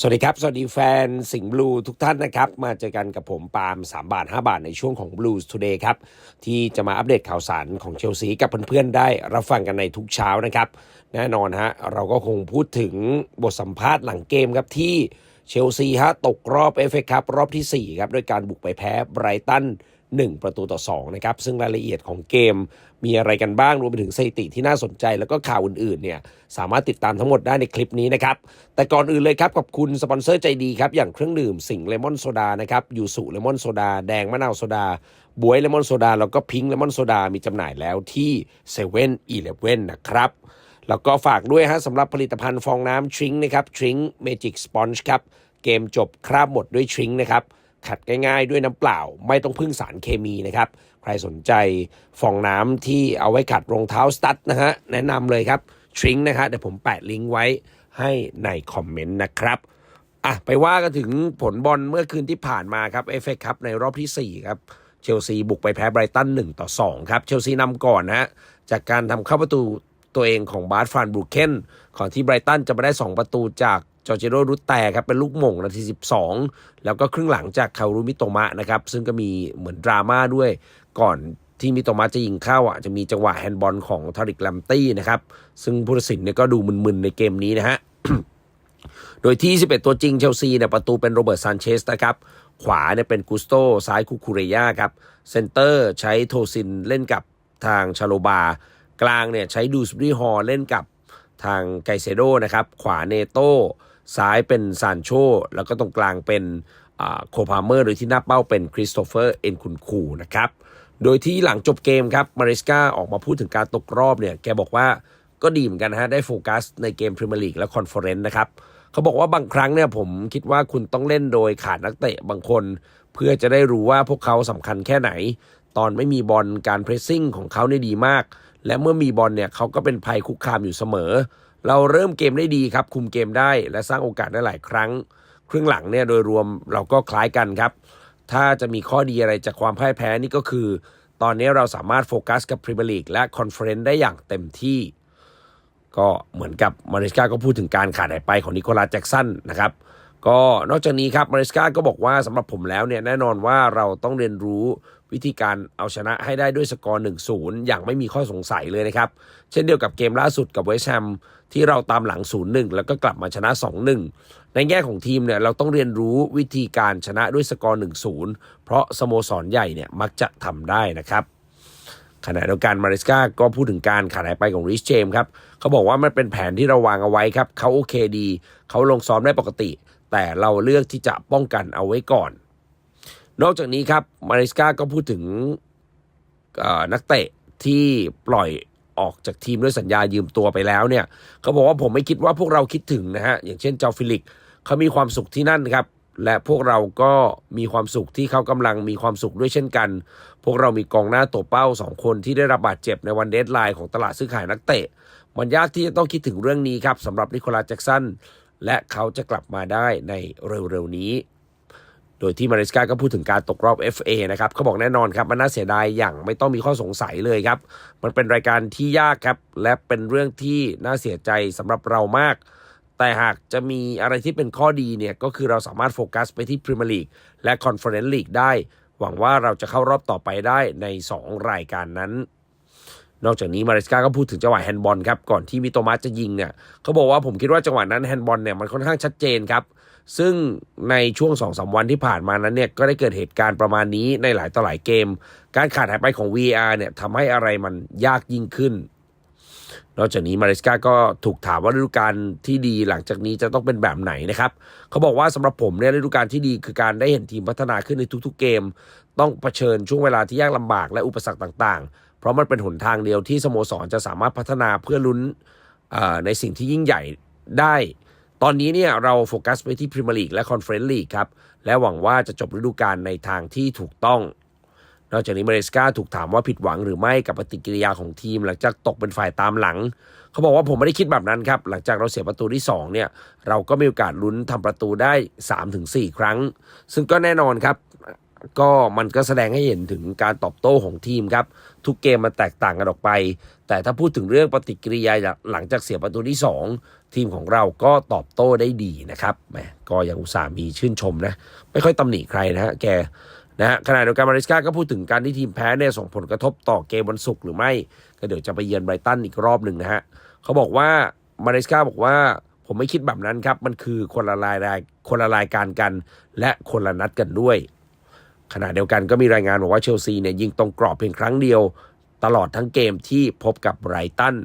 สวัสดีครับ สวัสดีแฟนสิงห์บลูทุกท่านนะครับ มาเจอกันกับผมปาล์ม3 บาท 5 บาทในช่วงของ Blues Today ครับ ที่จะมาอัปเดตข่าวสารของเชลซีกับเพื่อนๆ ได้รับฟังกันในทุกเช้านะครับ แน่นอนฮะ เราก็คงพูดถึงบทสัมภาษณ์หลังเกมครับ ที่เชลซีฮะตกรอบเอฟเอคัพรอบทีสี่4 ครับ ด้วยการบุกไปแพ้ไบรตัน 1 ประตูต่อ2นะครับซึ่งรายละเอียดของเกมมีอะไรกันบ้างรวมไปถึงสถิติที่น่าสนใจแล้วก็ข่าวอื่นๆเนี่ยสามารถติดตามทั้งหมดได้ในคลิปนี้นะครับ แต่ก่อนอื่นเลยครับกับคุณสปอนเซอร์ใจดีครับ อย่างเครื่องดื่มสิงเลมอนโซดานะครับยูสุเลมอนโซดา แดงมะนาวโซดาบวยเลมอนโซดาแล้วก็พิงค์เลมอนโซดามีจำหน่ายแล้วที่เซเว่นอีเลฟเว่นนะครับแล้วก็ฝากด้วยฮะสำหรับผลิตภัณฑ์ฟองน้ำทริงนะครับทริงเมจิกสปอนจ์ครับเกมจบคราบหมดด้วยทริงนะครับ ขัดง่ายๆ ด้วยน้ำเปล่า ไม่ต้องพึ่งสารเคมีนะครับ ใครสนใจฟองน้ำที่เอาไว้ขัดรองเท้าสตั๊ดนะฮะแนะนำเลยครับทริงนะฮะเดี๋ยวผมแปะลิงก์ไว้ให้ในคอมเมนต์นะครับอะไปว่ากันถึงผลบอลเมื่อคืนที่ผ่านมาครับเอฟเอครับในรอบที่ 4 ครับ เชลซีบุกไปแพ้ไบรตัน1ต่อ2ครับ เชลซีนำก่อนนะฮะจากการทำเข้าประตูตัวเองของบาร์ฟานบรูเคนก่อนที่ไบรตันจะมาได้ 2 ประตูจาก จอร์เจโรรุตแต่ครับเป็นลูกหม่งนาที 12 แล้วก็ครึ่งหลังจากคารุมิโตมะนะครับ ซึ่งก็มีเหมือนดราม่าด้วย ก่อนที่มิโตมะจะยิงเข้าอะจะมีจังหวะแฮนด์บอลของทาริกแลมตี้นะครับ ซึ่งผู้ตัดสินเนี่ยก็ดูมึนๆในเกมนี้นะฮะโดยที่ 11 ตัวจริงเชลซีเนี่ยประตูเป็นโรเบิร์ตซานเชสนะครับขวาเนี่ยเป็นกุสโตซ้ายคูคูเรยาครับเซนเตอร์ใช้โทซินเล่นกับทางชาโลบากลางเนี่ยใช้ดูสบรีฮอเล่นกับทางไกเซโดนะครับขวาเนโต ซ้ายเป็นซานโช แล้วก็ตรงกลางเป็นโคพาเมอร์โดยที่หน้าเป้าเป็นคริสโตเฟอร์เอ็นคุนคูนะครับ โดยที่หลังจบเกมครับมาริสกาออกมาพูดถึงการตกรอบเนี่ยแกบอกว่าก็ดีเหมือนกันนะฮะได้โฟกัสในเกมพรีเมียร์ลีกและคอนเฟอเรนซ์นะครับเขาบอกว่าบางครั้งเนี่ยผมคิดว่าคุณต้องเล่นโดยขาดนักเตะบางคน เพื่อจะได้รู้ว่าพวกเขาสำคัญแค่ไหน ตอนไม่มีบอลการเพรสซิ่งของเขาเนี่ยดีมาก และเมื่อมีบอลเนี่ยเขาก็เป็นภัยคุกคามอยู่เสมอ เราเริ่มเกมได้ดีครับ คุมเกมได้และสร้างโอกาสได้หลายครั้ง ครึ่งหลังเนี่ยโดยรวมเราก็คล้ายกันครับ ถ้าจะมีข้อดีอะไรจากความพ่ายแพ้นี่ก็คือ ตอนนี้เราสามารถโฟกัสกับพรีเมียร์ลีกและคอนเฟอเรนซ์ได้อย่างเต็มที่ ก็เหมือนกับมาริสกาก็พูดถึงการขาดหายไปของนิโคลัสแจ็กสันนะครับ ก็นอกจากนี้ครับมาริสกาก็บอกว่าสำหรับผมแล้วเนี่ยแน่นอนว่าเราต้องเรียนรู้วิธีการเอาชนะให้ได้ด้วยสกอร์ 1-0 อย่างไม่มีข้อสงสัยเลยนะครับ เช่นเดียวกับเกมล่าสุดกับเวสต์แฮมที่เราตามหลัง 0-1 แล้วก็กลับมาชนะ 2-1 ในแง่ของทีมเนี่ยเราต้องเรียนรู้วิธีการชนะด้วยสกอร์ 1-0 เพราะสโมสรใหญ่เนี่ยมักจะทำได้นะครับขณะเดียวกันมาริสกาก็พูดถึงการขาดหายไปของริชเจมครับเขาบอกว่ามันเป็นแผนที่เราวางเอาไว้ครับเขาโอเคดี เขาลงซ้อมได้ปกติ แต่เราเลือกที่จะป้องกันเอาไว้ก่อน นอกจากนี้ครับมาริสกาก็พูดถึงนักเตะที่ปล่อยออกจากทีมด้วยสัญญายืมตัวไปแล้วเนี่ยเขาบอกว่าผมไม่คิดว่าพวกเราคิดถึงนะฮะ อย่างเช่นเจ้าฟิลิกเขามีความสุขที่นั่นครับ และพวกเราก็มีความสุขที่เขากำลังมีความสุขด้วยเช่นกัน พวกเรามีกองหน้าตัวเป้าสองคนที่ได้รับบาดเจ็บในวันเดทไลน์ของตลาดซื้อขายนักเตะ มันยากที่จะต้องคิดถึงเรื่องนี้ครับสำหรับนิโคลัสแจ็กสัน และเขาจะกลับมาได้ในเร็วๆนี้ โดยที่มาริสกาก็พูดถึงการตกรอบ FA นะครับเขาบอกแน่นอนครับ มันน่าเสียดายอย่างไม่ต้องมีข้อสงสัยเลยครับ มันเป็นรายการที่ยากครับ และเป็นเรื่องที่น่าเสียใจสำหรับเรามาก แต่หากจะมีอะไรที่เป็นข้อดีเนี่ย ก็คือเราสามารถโฟกัสไปที่พรีเมียร์ลีกและคอนเฟอเรนซ์ลีกได้ หวังว่าเราจะเข้ารอบต่อไปได้ใน 2 รายการนั้น นอกจากนี้มาริสกาก็พูดถึงจังหวะแฮนด์บอลครับก่อนที่มิโตมัสจะยิงเนี่ยเขาบอกว่าผมคิดว่าจังหวะนั้นแฮนด์บอลเนี่ยมันค่อนข้างชัดเจนครับ ซึ่งในช่วง2อสวันที่ผ่านมานั้นเนี่ยก็ได้เกิดเหตุการณ์ประมาณนี้ในหลายต่อหลายเกม การขาดหายไปของ VR เนี่ยทำให้อะไรมันยากยิ่งขึ้น นอกจากนี้มาริสกาก็ถูกถามว่าฤดูกาลที่ดีหลังจากนี้จะต้องเป็นแบบไหนนะครับเขาบอกว่าสำหรับผมเนี่ยฤดูกาลที่ดีคือการได้เห็นทีมพัฒนาขึ้นในทุกๆเกม ต้องเผชิญช่วงเวลาที่ยากลำบากและอุปสรรคต่างๆ เพราะมันเป็นหนทางเดียวที่สโมสรจะสามารถพัฒนาเพื่อลุ้นในสิ่งที่ยิ่งใหญ่ได้ ตอนนี้เนี่ยเราโฟกัสไปที่พรีเมียร์ลีกและคอนเฟอเรนซ์ลีกครับ และหวังว่าจะจบฤดูกาลในทางที่ถูกต้อง นอกจากนี้มาริสกาถูกถามว่าผิดหวังหรือไม่กับปฏิกิริยาของทีม หลังจากตกเป็นฝ่ายตามหลัง เขาบอกว่าผมไม่ได้คิดแบบนั้นครับ หลังจากเราเสียประตูที่2เนี่ยเราก็มีโอกาสลุ้นทำประตูได้ 3-4 ครั้ง ซึ่งก็แน่นอนครับ ก็มันก็แสดงให้เห็นถึงการตอบโต้ของทีมครับ ทุกเกมมันแตกต่างกันออกไป แต่ถ้าพูดถึงเรื่องปฏิกิริยาหลังจากเสียประตูที่ 2 ทีมของเราก็ตอบโต้ได้ดีนะครับแหมก็ยังอุตส่าห์มีชื่นชมนะ ไม่ค่อยตำหนิใครนะฮะแกนะฮะขณะเดียวกันมาริสกาก็พูดถึงการที่ทีมแพ้เนี่ยส่งผลกระทบต่อเกมวันศุกร์หรือไม่ ก็เดี๋ยวจะไปเยือนไบรตันอีกรอบหนึ่งนะฮะเขาบอกว่ามาริสกาบอกว่าผมไม่คิดแบบนั้นครับ มันคือคนละรายรายคนละรายการกัน และคนละนัดกันด้วย ขณะเดียวกันก็มีรายงานบอกว่าเชลซีเนี่ยยิงตรงกรอบเพียงครั้งเดียว ตลอดทั้งเกมที่พบกับไบรตัน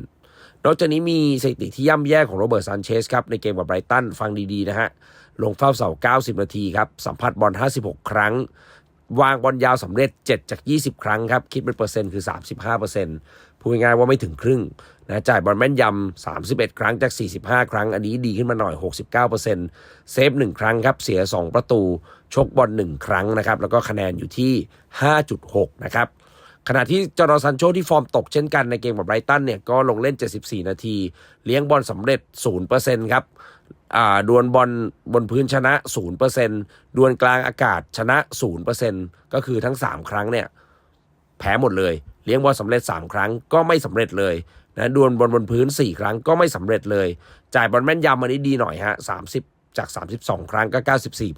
นอกจากนี้มีสถิติที่ย่ำแย่ของโรเบิร์ตซานเชสครับในเกมกับไบรตันฟังดีๆนะฮะลงเฝ้าเสา 90 นาทีครับสัมผัสบอล 56 ครั้ง วางบอลยาวสำเร็จ 7 จาก 20 ครั้งครับ คิดเป็นเปอร์เซ็นต์คือ 35% พูดง่ายว่าไม่ถึงครึ่งนะจ่ายบอลแม่นยำ 31 ครั้งจาก 45 ครั้ง อันนี้ดีขึ้นมาหน่อย 69%เซฟ 1 ครั้งครับ เสีย 2 ประตู ชกบอล 1 ครั้งนะครับ แล้วก็คะแนนอยู่ที่ 5.6 นะครับ ขณะที่จอร์ซันโชที่ฟอร์มตกเช่นกันในเกมกับไบรตันเนี่ย ก็ลงเล่น 74 นาที เลี้ยงบอลสำเร็จ 0%ครับอ่าดวลบอลบนพื้นชนะ 0%ดวลกลางอากาศชนะ 0%ก็คือทั้ง 3 ครั้งเนี่ยแพ้หมดเลย เลี้ยงบอลสำเร็จ 3 ครั้งก็ไม่สำเร็จเลยนะดวลบอลบนพื้น 4 ครั้งก็ไม่สำเร็จเลย จ่ายบอลแม่นยำอันนี้ดีหน่อยฮะ30 จาก 32 ครั้งก็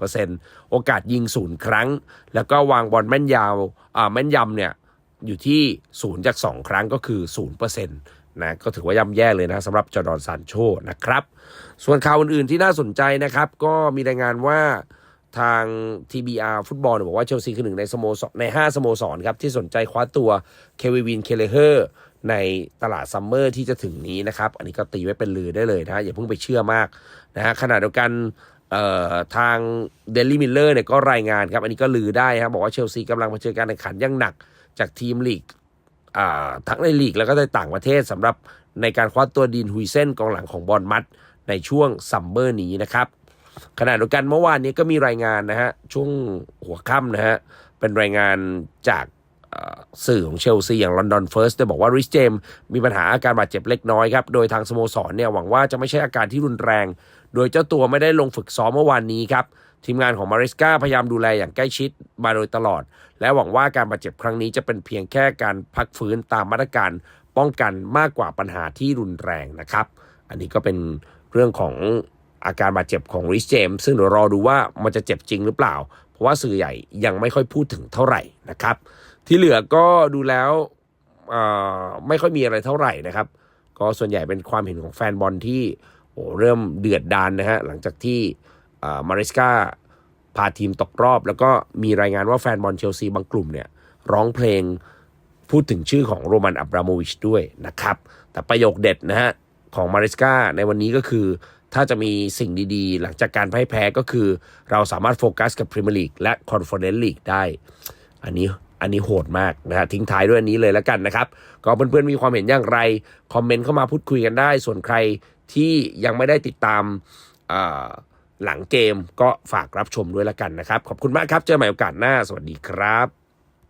94%โอกาสยิง 0 ครั้ง แล้วก็วางบอลแม่นยาวอ่าแม่นยำเนี่ยอยู่ที่ 0 จาก 2 ครั้งก็คือ 0%นะก็ถือว่าย่ำแย่เลยนะสำหรับจอร์ดอนซานโชนะครับ ส่วนข่าวอื่นๆที่น่าสนใจนะครับ ก็มีรายงานว่า ทาง TBR ฟุตบอลบอกว่าเชลซีคือหนึ่งในสโมสรใน 5 สโมสรครับ ที่สนใจคว้าตัวเควิวินเคเลเฮอร์ในตลาดซัมเมอร์ที่จะถึงนี้นะครับ อันนี้ก็ตีไว้เป็นลือได้เลยนะอย่าเพิ่งไปเชื่อมากนะฮะขณะเดียวกันทางเดลี่มิลเลอร์เนี่ยก็รายงานครับ อันนี้ก็ลือได้ครับบอกว่าเชลซีกำลังเผชิญการแข่งขันอย่างหนักจากทีมลีกทั้งในลีกแล้วก็ในต่างประเทศสำหรับในการคว้าตัวดีนฮุยเซนกองหลังของบอลมัดในช่วงซัมเมอร์นี้นะครับ ขณะเดียวกันเมื่อวานนี้ก็มีรายงานนะฮะช่วงหัวค่ำนะฮะเป็นรายงานจากสื่อของเชลซีอย่างลอนดอนเฟิร์สได้บอกว่าริชเจมมีปัญหาอาการบาดเจ็บเล็กน้อยครับ โดยทางสโมสรเนี่ยหวังว่าจะไม่ใช่อาการที่รุนแรง โดยเจ้าตัวไม่ได้ลงฝึกซ้อมเมื่อวานนี้ครับ ทีมงานของมาริสกาพยายามดูแลอย่างใกล้ชิดมาโดยตลอด และหวังว่าการบาดเจ็บครั้งนี้จะเป็นเพียงแค่การพักฟื้นตามมาตรการป้องกันมากกว่าปัญหาที่รุนแรงนะครับ อันนี้ก็เป็นเรื่องของ อาการบาดเจ็บของริชเจมส์ซึ่งเดี๋ยวรอดูว่ามันจะเจ็บจริงหรือเปล่า เพราะว่าสื่อใหญ่ยังไม่ค่อยพูดถึงเท่าไหร่นะครับ ที่เหลือก็ดูแล้วไม่ค่อยมีอะไรเท่าไหร่นะครับ ก็ส่วนใหญ่เป็นความเห็นของแฟนบอลที่โอ้เริ่มเดือดดานนะฮะหลังจากที่มาริสกาพาทีมตกรอบ แล้วก็มีรายงานว่าแฟนบอลเชลซีบางกลุ่มเนี่ยร้องเพลงพูดถึงชื่อของโรมันอับราโมวิชด้วยนะครับ แต่ประโยคเด็ดนะฮะของมาริสกาในวันนี้ก็คือ ถ้าจะมีสิ่งดีๆ หลังจากการพ่ายแพ้ก็คือ เราสามารถโฟกัสกับพรีเมียร์ลีกและคอนเฟอเรนซ์ลีกได้ อันนี้อันนี้โหดมากนะฮะทิ้งท้ายด้วยอันนี้เลยแล้วกันนะครับ ก็เพื่อนๆมีความเห็นอย่างไร คอมเมนต์เข้ามาพูดคุยกันได้ ส่วนใครที่ยังไม่ได้ติดตามหลังเกมก็ฝากรับชมด้วยแล้วกันนะครับ ขอบคุณมากครับ เจอใหม่โอกาสหน้า สวัสดีครับ